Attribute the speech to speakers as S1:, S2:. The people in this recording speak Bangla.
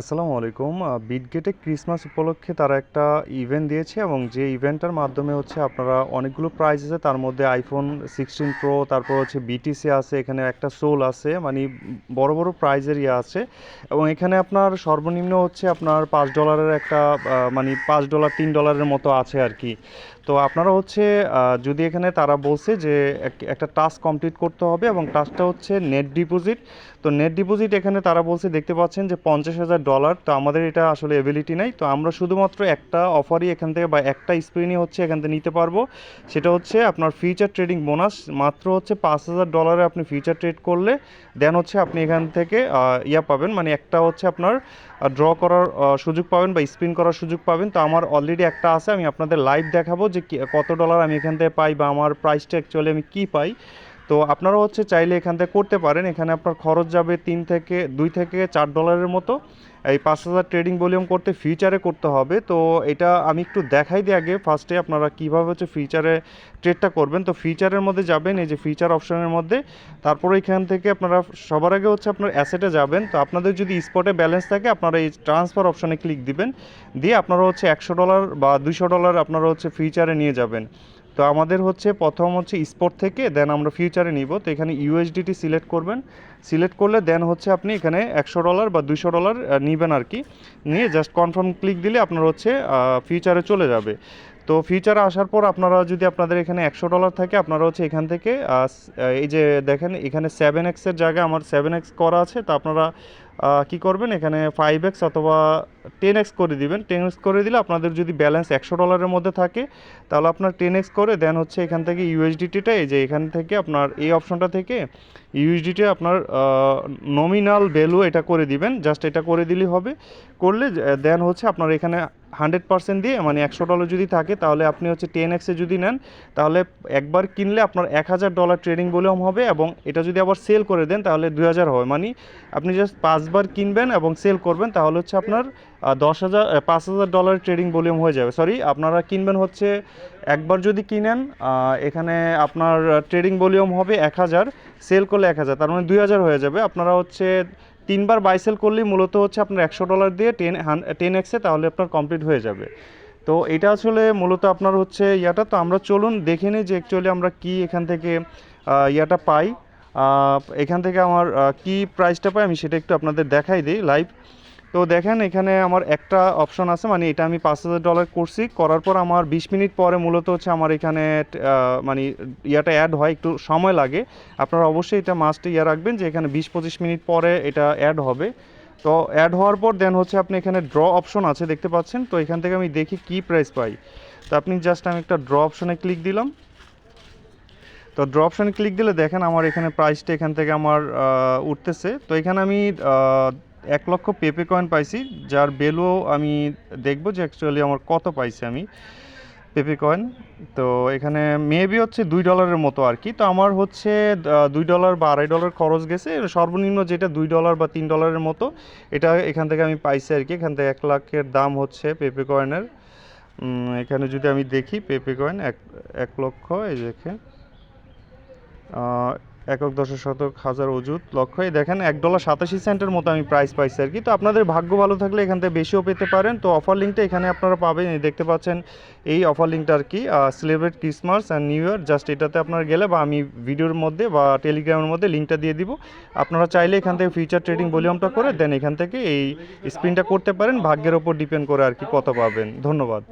S1: আসসালামু আলাইকুম। বিটগেটে ক্রিসমাস উপলক্ষে তারা একটা ইভেন্ট দিয়েছে এবং যে ইভেন্টটার মাধ্যমে হচ্ছে আপনারা অনেকগুলো প্রাইজ আছে। তার মধ্যে আইফোন সিক্সটিন প্রো তারপর হচ্ছে বিটিসি আছে, এখানে একটা সোল আছে মানে বড় বড় প্রাইজের ইয়ে আছে। এবং এখানে আপনার সর্বনিম্ন হচ্ছে আপনার পাঁচ ডলারের একটা মানে পাঁচ ডলার তিন ডলারের মতো আছে আর কি। তো আপনারা হচ্ছে যদি এখানে তারা বলছে যে এক- একটা টাস্ক কমপ্লিট করতে হবে এবং টাস্কটা হচ্ছে নেট ডিপোজিট, তো নেট ডিপোজিট এখানে তারা বলছে দেখতে পাচ্ছেন যে পঞ্চাশ হাজার ডলার, তো আমাদের এটা আসলে এবিলিটি নাই, তো আমরা শুধুমাত্র একটা অফারই এখান থেকে বা একটা স্ক্রিনই হচ্ছে এখান থেকে নিতে পারব। সেটা হচ্ছে আপনার ফিউচার ট্রেডিং বোনাস মাত্র হচ্ছে পাঁচ হাজার ডলারে আপনি ফিউচার ট্রেড করলে দেন হচ্ছে আপনি এখান থেকে ইয়া পাবেন মানে একটা হচ্ছে আপনার ড্র করার সুযোগ পাবেন বা স্পিন করার সুযোগ পাবেন। তো আমার অলরেডি একটা আছে, আমি আপনাদের লাইভ দেখাবো যে কি- কত ডলার আমি এখান থেকে পাই বা আমার প্রাইসটা অ্যাকচুয়ালি আমি কী পাই তো আপনারা হচ্ছে চাইলে এখান থেকে করতে পারেন। এখানে আপনার খরচ যাবে তিন থেকে, দুই থেকে চার ডলারের মতো। এই পাঁচ হাজার ট্রেডিং ভলিউম করতে ফিউচারে করতে হবে। তো এটা আমি একটু দেখাই দিই আগে। ফার্স্টে আপনারা কীভাবে হচ্ছে ফিউচারে ট্রেডটা করবেন। তো ফিউচারের মধ্যে যাবেন, এই যে ফিউচার অপশনের মধ্যে। তারপরে এখান থেকে আপনারা সবার আগে হচ্ছে আপনার অ্যাসেটে যাবেন। তো আপনাদের যদি স্পটে ব্যালেন্স থাকে, আপনারা এই ট্রান্সফার অপশনে ক্লিক দিবেন। দিয়ে আপনারা হচ্ছে একশো ডলার বা দুশো ডলার আপনারা হচ্ছে ফিউচারে নিয়ে যাবেন। তো আমাদের হচ্ছে প্রথম হচ্ছে স্পট থেকে দেন আমরা ফিউচারে নিব। তো এখানে ইউএসডিটি সিলেক্ট করবেন। সিলেক্ট করলে দেন হচ্ছে আপনি এখানে একশো ডলার বা দুশো ডলার নেবেন আর কি। নিয়ে জাস্ট কনফার্ম ক্লিক দিলে আপনার হচ্ছে ফিউচারে চলে যাবে। তো ফিউচারে আসার পর আপনারা যদি আপনাদের এখানে একশো ডলার থাকে, আপনারা হচ্ছে এখান থেকে এই যে দেখেন, এখানে সেভেন এক্সের জায়গায় আমার সেভেন এক্স করা আছে। তো আপনারা কি করবেন? এখানে ফাইভ এক্স অথবা টেন এক্স করে দিবেন। টেন এক্স করে দিলে আপনাদের যদি ব্যালেন্স একশো ডলারের মধ্যে থাকে, তাহলে আপনার টেন এক্স করে দেন হচ্ছে এখান থেকে ইউএসডিটিটা এই যে এখান থেকে আপনার এই অপশনটা থেকে ইউএসডিটি আপনার নমিনাল ভ্যালু এটা করে দিবেন। জাস্ট এটা করে দিলেই হবে। করলে দেন হচ্ছে আপনার এখানে হান্ড্রেড পার্সেন্ট দিয়ে মানে একশো ডলার যদি থাকে, তাহলে আপনি হচ্ছে টেন এক্সে যদি নেন, তাহলে একবার কিনলে আপনার এক হাজার ডলার ট্রেডিং ভলিউম হবে এবং এটা যদি আবার সেল করে দেন, তাহলে দুই হাজার হবে। মানে আপনি জাস্ট পাঁচবার কিনবেন এবং সেল করবেন, তাহলে হচ্ছে আপনার দশ হাজার পাঁচ হাজার ডলার ট্রেডিং ভলিউম হয়ে যাবে। সরি আপনারা কিনবেন হচ্ছে, একবার যদি কিনেন এখানে আপনার ট্রেডিং ভলিউম হবে এক হাজার সেল করলে এক হাজার, তার মানে দুই হাজার হয়ে যাবে। আপনারা হচ্ছে তিনবার বাই সেল করলেই মূলত হচ্ছে আপনার একশো ডলার দিয়ে টেন টেন এক্সে তাহলে আপনার কমপ্লিট হয়ে যাবে। তো এটা আসলে মূলত আপনার হচ্ছে ইয়াটা। তো আমরা চলুন দেখে নিই যে অ্যাকচুয়ালি আমরা কি এখান থেকে ইয়াটা পাই। এখান থেকে আমার কি প্রাইসটা পাই আমি সেটা একটু আপনাদের দেখাই দিই লাইভ তো দেখেন এখানে আমার একটা অপশন আছে মানে এটা আমি পাঁচ হাজার ডলার করছি। করার পর আমার বিশ মিনিট পরে মূলত হচ্ছে আমার এখানে মানে ইয়াটা অ্যাড হয়, একটু সময় লাগে। আপনারা অবশ্যই এটা মাস্ট ইয়ে রাখবেন যে এখানে বিশ পঁচিশ মিনিট পরে এটা অ্যাড হবে। তো অ্যাড হওয়ার পর দেন হচ্ছে আপনি এখানে ড্র অপশন আছে, দেখতে পাচ্ছেন। তো এখান থেকে আমি দেখি কি প্রাইস পাই। তো আপনি জাস্ট আমি একটা ড্র অপশনে ক্লিক দিলাম। তো ড্র ক্লিক দিলে দেখেন আমার এখানে প্রাইসটা এখান থেকে আমার উঠতেছে। তো এখানে আমি এক লক্ষ পেপে কয়েন পাইছি, যার ভ্যালু আমি দেখব যে অ্যাকচুয়ালি আমার কত পাইছি আমি পেপে কয়েন তো এখানে মেবি হচ্ছে দুই ডলারের মতো আর কি। তো আমার হচ্ছে দুই ডলার বা আড়াই ডলার খরচ গেছে। সর্বনিম্ন যেটা দুই ডলার বা তিন ডলারের মতো, এটা এখান থেকে আমি পাইছি আর কি। এখান থেকে এক লাখের দাম হচ্ছে পেপে কয়েনের এখানে যদি আমি দেখি পেপে কয়েন এক এক লক্ষ, এই দেখে একক দশক শতক, হাজার অজুত লক্ষ এই দেখেন, এক ডলার সাতাশি সেন্টের মতো আমি প্রাইস পাইছি আর কি। তো আপনাদের ভাগ্য ভালো থাকলে এখান থেকে বেশিও পেতে পারেন। তো অফার লিঙ্কটা এখানে আপনারা পাবেন। দেখতে পাচ্ছেন, এই অফার লিঙ্কটা আর কি celebrate Christmas and new year just এটাতে আপনারা গেলে বা আমি ভিডিওর মধ্যে বা টেলিগ্রামের মধ্যে লিঙ্কটা দিয়ে দিব। আপনারা চাইলে এখান থেকে ফিউচার ট্রেডিং ভলিউমটা করে দেন এখান থেকে এই স্পিনটা করতে পারেন। ভাগ্যের ওপর ডিপেন্ড করে আর কি কত পাবেন। ধন্যবাদ।